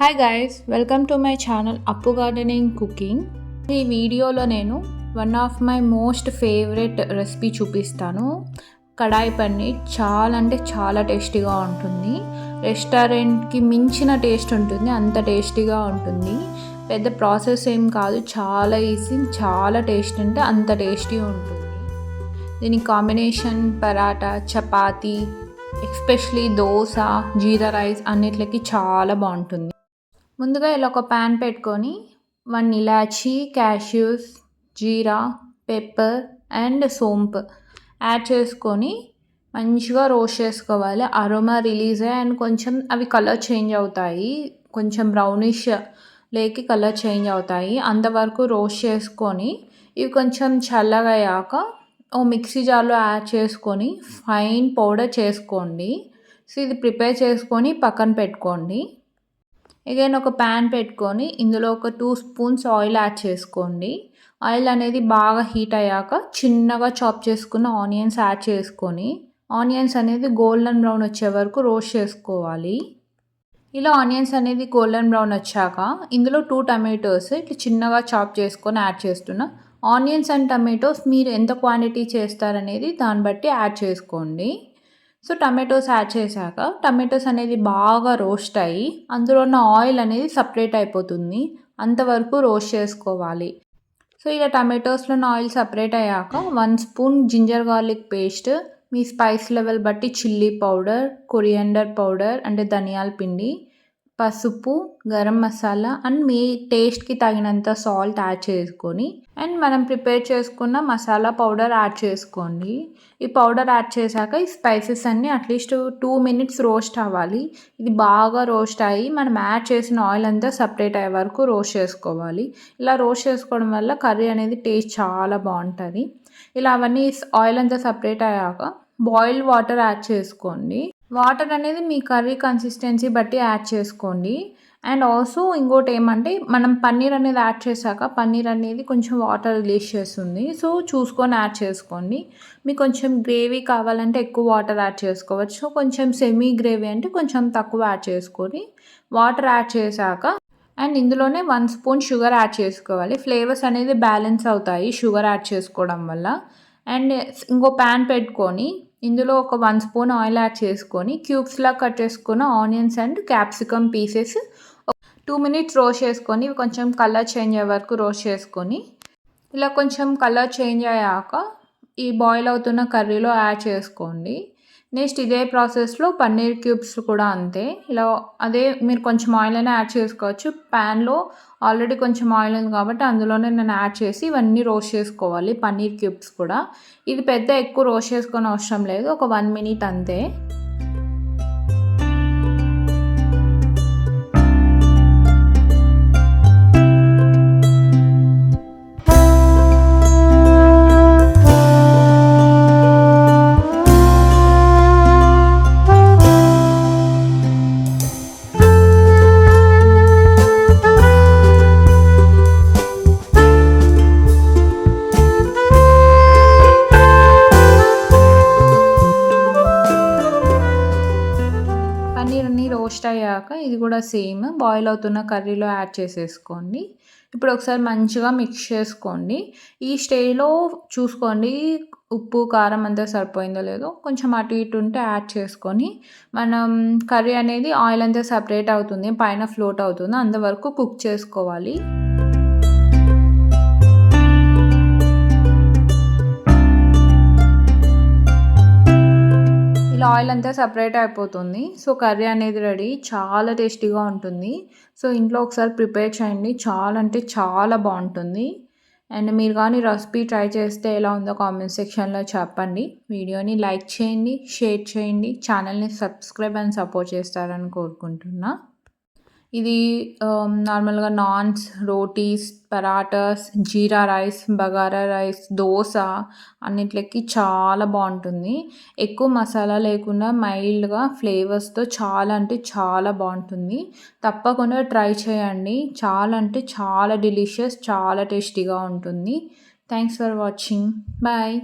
Hi guys welcome to my channel Appu gardening cooking ఈ వీడియోలో నేను one of my most favourite recipe చూపిస్తాను. కడాయి పన్నీర్ చాలా అంటే చాలా టేస్టీగా ఉంటుంది. రెస్టారెంట్కి మించిన టేస్ట్ ఉంటుంది అంత టేస్టీగా ఉంటుంది. పెద్ద ప్రాసెస్ ఏం కాదు చాలా ఈజీ చాలా టేస్ట్ అంటే అంత టేస్టీ ఉంటుంది. దీని combination paratha chapati especially dosa jeera rice అన్నిట్లకి చాలా బాగుంటుంది. ముందుగా ఇలా ఒక ప్యాన్ పెట్టుకొని one elaichi cashews jeera pepper and సోంపు యాడ్ చేసుకొని మంచిగా రోస్ట్ చేసుకోవాలి. అరోమా రిలీజ్ అయ్యి అండ్ కొంచెం అవి కలర్ చేంజ్ అవుతాయి. కొంచెం బ్రౌనిష్ లేకి కలర్ చేంజ్ అవుతాయి. అంతవరకు రోస్ట్ చేసుకొని ఇవి కొంచెం చల్లగా అయ్యాక ఓ మిక్సీ జార్లో యాడ్ చేసుకొని ఫైన్ పౌడర్ చేసుకోండి. సో ఇది ప్రిపేర్ చేసుకొని పక్కన పెట్టుకోండి. అగైన్ ఒక ప్యాన్ పెట్టుకొని ఇందులో ఒక టూ స్పూన్స్ ఆయిల్ యాడ్ చేసుకోండి. ఆయిల్ అనేది బాగా హీట్ అయ్యాక చిన్నగా చాప్ చేసుకున్న ఆనియన్స్ యాడ్ చేసుకొని ఆనియన్స్ అనేది గోల్డెన్ బ్రౌన్ వచ్చే వరకు రోస్ట్ చేసుకోవాలి. ఇలా ఆనియన్స్ అనేది గోల్డెన్ బ్రౌన్ వచ్చాక ఇందులో టూ టమాటోస్ ఇట్లా చిన్నగా చాప్ చేసుకొని యాడ్ చేస్తున్నా ఆనియన్స్ అండ్ టమాటోస్ మీరు ఎంత క్వాంటిటీ చేస్తారనేది దాన్ని బట్టి యాడ్ చేసుకోండి. సో టమాటోస్ యాడ్ చేశాక టమాటోస్ అనేది బాగా రోస్ట్ అయ్యి అందులో ఉన్న ఆయిల్ అనేది సపరేట్ అయిపోతుంది. అంతవరకు రోస్ట్ చేసుకోవాలి. సో ఇలా టమాటోస్లో ఉన్న ఆయిల్ సపరేట్ అయ్యాక one spoon ginger garlic paste మీ స్పైస్ లెవెల్ బట్టి చిల్లీ పౌడర్ కొరియండర్ పౌడర్ అంటే ధనియాల పిండి పసుపు గరం మసాలా అండ్ మీ టేస్ట్కి తగినంత సాల్ట్ యాడ్ చేసుకొని అండ్ మనం ప్రిపేర్ చేసుకున్న మసాలా పౌడర్ యాడ్ చేసుకోండి. ఈ పౌడర్ యాడ్ చేశాక ఈ స్పైసెస్ అన్నీ అట్లీస్ట్ టూ మినిట్స్ రోస్ట్ అవ్వాలి. ఇది బాగా రోస్ట్ అయ్యి మనం యాడ్ చేసిన ఆయిల్ అంతా సపరేట్ అయ్యే వరకు రోస్ట్ చేసుకోవాలి. ఇలా రోస్ట్ చేసుకోవడం వల్ల కర్రీ అనేది టేస్ట్ చాలా బాగుంటుంది. ఇలా అవన్నీ ఆయిల్ అంతా సపరేట్ అయ్యాక బాయిల్డ్ వాటర్ యాడ్ చేసుకోండి. వాటర్ అనేది మీ కర్రీ కన్సిస్టెన్సీ బట్టి యాడ్ చేసుకోండి. అండ్ ఆల్సో ఇంకోటి ఏమంటే మనం పన్నీర్ అనేది యాడ్ చేశాక పన్నీర్ అనేది కొంచెం వాటర్ రిలీజ్ చేస్తుంది. సో చూసుకొని యాడ్ చేసుకోండి. మీకు కొంచెం గ్రేవీ కావాలంటే ఎక్కువ వాటర్ యాడ్ చేసుకోవచ్చు. కొంచెం సెమీ గ్రేవీ అంటే కొంచెం తక్కువ యాడ్ చేసుకొని వాటర్ యాడ్ చేశాక అండ్ ఇందులోనే వన్ స్పూన్ షుగర్ యాడ్ చేసుకోవాలి. ఫ్లేవర్స్ అనేది బ్యాలెన్స్ అవుతాయి షుగర్ యాడ్ చేసుకోవడం వల్ల. అండ్ ఇంకో ప్యాన్ పెట్టుకొని ఇందులో ఒక వన్ స్పూన్ ఆయిల్ యాడ్ చేసుకొని క్యూబ్స్లా కట్ చేసుకున్న onions and capsicum pieces. Two minutes roast చేసుకొని కొంచెం కలర్ చేంజ్ అయ్యే వరకు రోస్ట్ చేసుకొని ఇలా కొంచెం కలర్ చేంజ్ అయ్యాక ఈ బాయిల్ అవుతున్న కర్రీలో యాడ్ చేసుకోండి. నెక్స్ట్ ఇదే ప్రాసెస్లో పన్నీర్ క్యూబ్స్ కూడా అంతే. ఇలా అదే మీరు కొంచెం ఆయిల్ అయినా యాడ్ చేసుకోవచ్చు. ప్యాన్లో ఆల్రెడీ కొంచెం ఆయిల్ ఉంది కాబట్టి అందులోనే నేను యాడ్ చేసి ఇవన్నీ రోస్ట్ చేసుకోవాలి పన్నీర్ క్యూబ్స్ కూడా. ఇది పెద్ద ఎక్కువ రోస్ట్ చేసుకొని అవసరం లేదు. ఒక వన్ మినిట్ అంతే. అయ్యాక ఇది కూడా సేమ్. బాయిల్ అవుతున్న కర్రీలో యాడ్ చేసేసుకోండి. ఇప్పుడు ఒకసారి మంచిగా మిక్స్ చేసుకోండి. ఈ స్టేజ్లో చూసుకోండి ఉప్పు కారం అంతా సరిపోయిందో లేదో. కొంచెం అటు ఇటు ఉంటే యాడ్ చేసుకొని మనం కర్రీ అనేది ఆయిల్ అంతా సపరేట్ అవుతుంది పైన ఫ్లోట్ అవుతుంది అంతవరకు కుక్ చేసుకోవాలి. ఆయిల్ అంతా సపరేట్ అయిపోతుంది. సో కర్రీ అనేది రెడీ. చాలా టేస్టీగా ఉంటుంది. సో ఇంట్లో ఒకసారి ప్రిపేర్ చేయండి. చాలా అంటే చాలా బాగుంటుంది. అండ్ మీరు కానీ రెసిపీ ట్రై చేస్తే ఎలా ఉందో కామెంట్ సెక్షన్లో చెప్పండి. వీడియోని లైక్ చేయండి షేర్ చేయండి. ఛానల్ని సబ్స్క్రైబ్ అండ్ సపోర్ట్ చేస్తారని కోరుకుంటున్నా. ఇది um, నార్మల్గా నాన్స్ రోటీస్ పరాటాస్ జీరా రైస్ బగారా రైస్ దోశ అన్నిట్లకి చాలా బాగుంటుంది. ఎక్కువ మసాలా లేకుండా మైల్డ్గా ఫ్లేవర్స్తో చాలా అంటే చాలా బాగుంటుంది. తప్పకుండా ట్రై చేయండి. చాలా అంటే చాలా డెలిషియస్ చాలా టేస్టీగా ఉంటుంది. Thanks for watching. బాయ్.